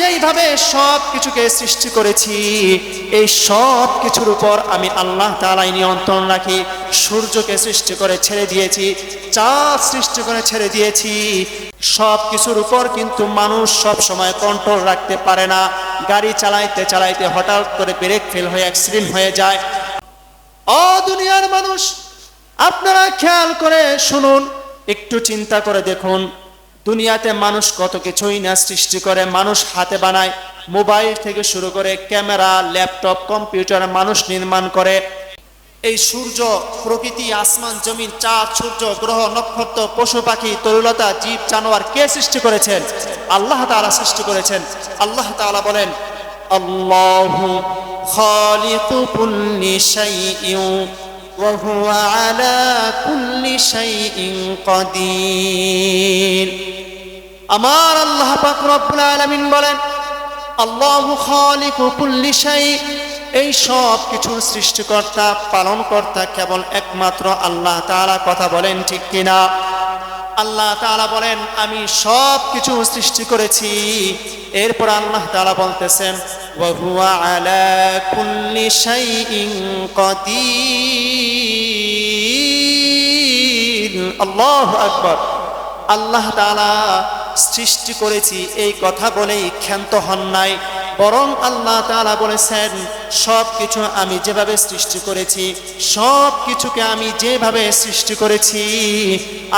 যেইভাবে সব কিছুকে সৃষ্টি করেছি, এই সব কিছুর উপর আমি আল্লাহ তালাই নিয়ন্ত্রণ রাখি। সূর্যকে সৃষ্টি করে ছেড়ে দিয়েছি, চাঁদ সৃষ্টি করে ছেড়ে দিয়েছি। সব কিছুর উপর কিন্তু মানুষ সব সময় কন্ট্রোল রাখতে পারে না। গাড়ি চালাইতে চালাইতে হঠাৎ করে ব্রেক ফেল হয়ে অ্যাক্সিডেন্ট হয়ে যায়। অ দুনিয়ার মানুষ, আপনারা খেয়াল করে শুনুন, একটু চিন্তা করে দেখুন। দুনিয়াতে মানুষ কত কিছুই না সৃষ্টি করে, মানুষ হাতে বানায়, মোবাইল থেকে শুরু করে ক্যামেরা, ল্যাপটপ, কম্পিউটার মানুষ নির্মাণ করে। এই সূর্য, প্রকৃতি, আসমান, জমিন, চাঁদ, সূর্য, গ্রহ, নক্ষত্র, পশু পাখি, তরুলতা, জীব, জানোয়ার, কে সৃষ্টি করেছেন? আল্লাহ তাআলা সৃষ্টি করেছেন। আল্লাহ তাআলা বলেন, আল্লাহু আমার আল্লাহ পাক রব্বুল আলামিন বলেন, আল্লাহু খালিকু কুল্লি শাই এই সব কিছুর সৃষ্টিকর্তা, পালনকর্তা কেবল একমাত্র আল্লাহ তাআলা কথা বলেন ঠিক কিনা? আল্লাহ তাআলা বলেন, আমি সব কিছু সৃষ্টি করেছি। এরপর আল্লাহ তাআলা বলতেছেন, ওয়া হুয়া আলা কুল্লি শাইইন কাদির। আল্লাহু আকবার। আল্লাহ তাআলা সৃষ্টি করেছি, এই কথা বলেই ক্ষান্ত হন নাই। বরং আল্লাহ তাআলা বলেছেন সব কিছু আমি যেভাবে সৃষ্টি করেছি সব কিছুকে আমি যেভাবে সৃষ্টি করেছি,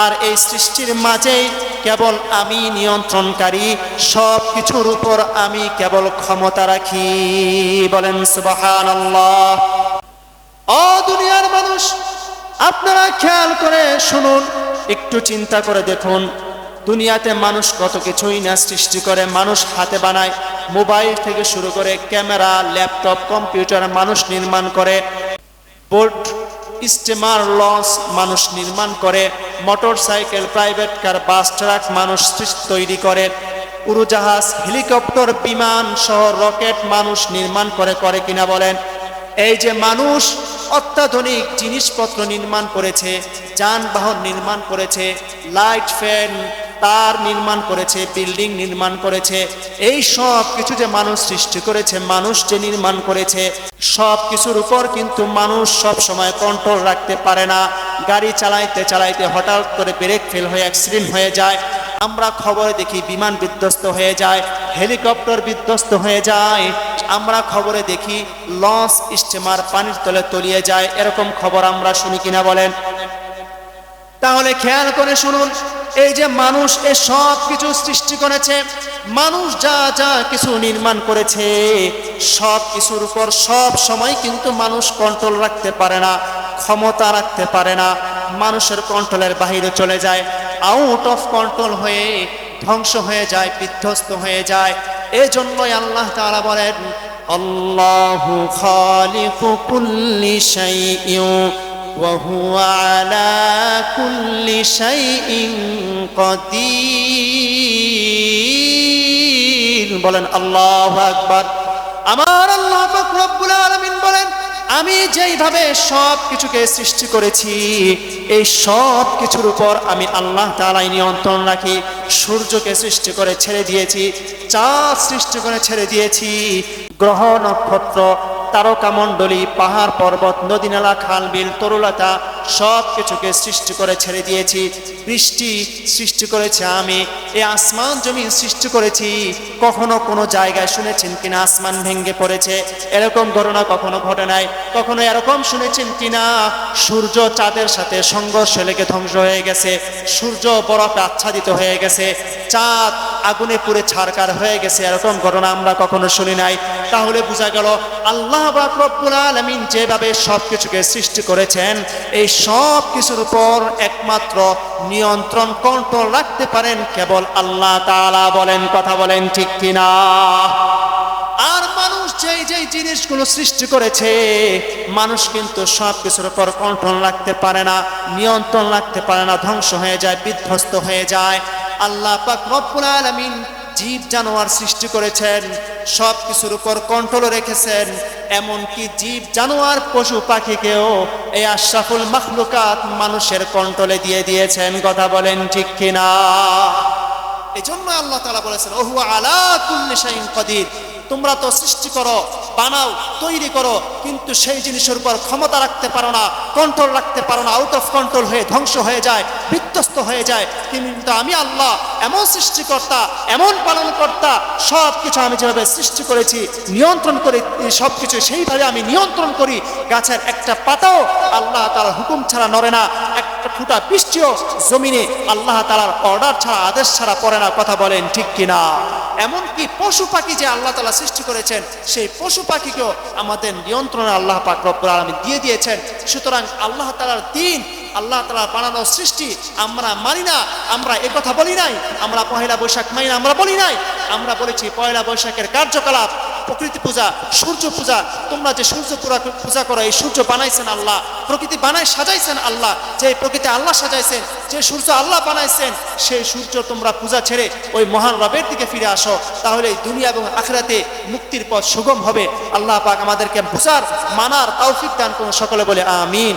আর এই সৃষ্টির মাঝেই কেবল আমি নিয়ন্ত্রণকারী সব কিছুর উপর আমি কেবল ক্ষমতা রাখি। বলেন সুবহানাল্লাহ। অ দুনিয়ার মানুষ, আপনারা খেয়াল করে শুনুন, একটু চিন্তা করে দেখুন। দুনিয়াতে মানুষ কত কিছুই না সৃষ্টি করে, মানুষ হাতে বানায়, মোবাইল থেকে শুরু করে ক্যামেরা, ল্যাপটপ, কম্পিউটার মানুষ নির্মাণ করে বোট স্টিমার, লঞ্চ মানুষ নির্মাণ করে motor cycle private car, bus, truck মানুষ তৈরি করে, উড়োজাহাজ, হেলিকপ্টার, বিমান সহ রকেট মানুষ নির্মাণ করে করে কিনা বলেন? এই যে মানুষ অত্যাধুনিক জিনিসপত্র নির্মাণ করেছে, যানবাহন নির্মাণ করেছে, লাইট ফ্যান তার নির্মাণ করেছে, বিল্ডিং নির্মাণ করেছে। এই সব কিছু যে মানুষ সৃষ্টি করেছে, মানুষ যে নির্মাণ করেছে, সব কিছুর উপর কিন্তু মানুষ সব সময় কন্ট্রোল রাখতে পারে না। গাড়ি চালাইতে চালাইতে হঠাৎ করে ব্রেক ফেল হয়ে অ্যাক্সিডেন্ট হয়ে যায়। আমরা খবরে দেখি বিমান বিধ্বস্ত হয়ে যায় হেলিকপ্টার বিধ্বস্ত হয়ে যায়। আমরা খবরে দেখি লঞ্চ স্টিমার পানির তলে তলিয়ে যায়। এরকম খবর আমরা শুনি কিনা বলেন? তাহলে খেয়াল করে শুনুন এই যে মানুষ এ সব কিছু সৃষ্টি করেছে, মানুষ যা যা কিছু নির্মাণ করেছে, সব কিছুর উপর সব সময় কিন্তু মানুষ কন্ট্রোল রাখতে পারে না, ক্ষমতা রাখতে পারে না, মানুষের কন্ট্রোলের বাহিরে চলে যায় আউট অফ কন্ট্রোল হয়ে ধ্বংস হয়ে যায়, বিধ্বস্ত হয়ে যায়। এজন্যই আল্লাহ তারা বলেন, আল্লাহু খালিকু কুল্লি وهو على كل شيء قدير বলেন আল্লাহু আকবার আমার আল্লাহ পাক রব্বুল আলামিন বলেন আমি যেইভাবে সব কিছুকে সৃষ্টি করেছি এই সব কিছুর উপর আমি আল্লাহ তাআলাই নিয়ন্ত্রণ রাখি সূর্যকে সৃষ্টি করে ছেড়ে দিয়েছি চাঁদ সৃষ্টি করে ছেড়ে দিয়েছি গ্রহ নক্ষত্র তারকামণ্ডলী, পাহাড় পর্বত, নদীনালা খাল বিল তরুলতা, সব কিছুকে সৃষ্টি করে ছেড়ে দিয়েছি। বৃষ্টি সৃষ্টি করেছে আমি এই আসমান জমি সৃষ্টি করেছি। কখনো কোনো জায়গায় শুনেছেন কিনা আসমান ভেঙে পড়েছে? এরকম ঘটনা কখনো ঘটে নাই। কখনো এরকম শুনেছেন কিনা? সূর্য চাঁদের সাথে সংঘর্ষ লেগে ধ্বংস হয়ে গেছে। সূর্য বরফে আচ্ছাদিত হয়ে গেছে। চাঁদ আগুনে পুড়ে ছাড়কার হয়ে গেছে, এরকম ঘটনা আমরা কখনো শুনি নাই। তাহলে বোঝা গেল, আল্লাহ পাক রব্বুল আলামিন যেভাবে সব কিছুকে সৃষ্টি করেছেন, এই সব কিছুর উপর একমাত্র নিয়ন্ত্রণ কন্ট্রোল রাখতে পারেন কেবল আল্লাহ তালা বলেন, কথা বলেন ঠিক কিনা? আর মানুষ যেই যেই জিনিসগুলো সৃষ্টি করেছে, মানুষ কিন্তু সব কিছুর উপর কন্ট্রোল রাখতে পারে না, নিয়ন্ত্রণ রাখতে পারে না, ধ্বংস হয়ে যায়, বিধ্বস্ত হয়ে যায়। আল্লাহ পাক রব্বুল আলামিন জীব জানোয়ার সৃষ্টি করেছেন সব কিছুর উপর কন্ট্রোল রেখেছেন, এমনকি জীব জানোয়ার পশু পাখিকেও এই আশরাফুল মখলুকাত মানুষের কন্ট্রোলে দিয়ে দিয়েছেন, কথা বলেন ঠিক কিনা? এজন্য আল্লাহ তাআলা বলেছেন ওহু আলা কুল্লি শাইইন কাদির। তোমরা তো সৃষ্টি করো, বানাও, তৈরি করো, কিন্তু সেই জিনিসের উপর ক্ষমতা রাখতে পারো না কন্ট্রোল রাখতে পারো না আউট অফ কন্ট্রোল হয়ে, ধ্বংস হয়ে যায়, বিধ্বস্ত হয়ে যায়। কিন্তু আমি আল্লাহ, এমন সৃষ্টিকর্তা, এমন পালনকর্তা সব কিছু আমি যেভাবে সৃষ্টি করেছি, নিয়ন্ত্রণ করে সব কিছু সেইভাবে আমি নিয়ন্ত্রণ করি, গাছের একটা পাতাও আল্লাহ তার হুকুম ছাড়া নড়ে না। একটা ফুটা বৃষ্টিও জমিনে আল্লাহ তালার অর্ডার ছাড়া, আদেশ ছাড়া পড়ে না, কথা বলেন ঠিক কিনা? এমনকি পশু পাখি যে আল্লাহ তালা সৃষ্টি করেছেন, সেই পশু পাখিকেও আমাদের নিয়ন্ত্রণে আল্লাহ পাক রব্বুল আলমী দিয়ে দিয়েছেন। সুতরাং আল্লাহ তালার দিন আল্লাহ তালা বানানোর সৃষ্টি আমরা মানি না, আমরা কথা বলি নাই, আমরা পহেলা বৈশাখ মানি না, আমরা বলি নাই। আমরা বলেছি পয়লা বৈশাখের কার্যকলাপ, প্রকৃতি পূজা, সূর্য পূজা, তোমরা যে সূর্য পূজা করো, এই সূর্য বানাইছেন আল্লাহ, প্রকৃতি বানায় সাজাইছেন আল্লাহ, যে প্রকৃতি আল্লাহ সাজাইছেন, যে সূর্য আল্লাহ বানাইছেন, সেই সূর্য তোমরা পূজা ছেড়ে ওই মহান রবের দিকে ফিরে আসো, তাহলে দুনিয়া এবং আখরাতে মুক্তির পথ সুগম হবে। আল্লাহ পাক আমাদেরকে বুঝার, মানার তৌফিক দান করুন সকলে বলে, আমিন।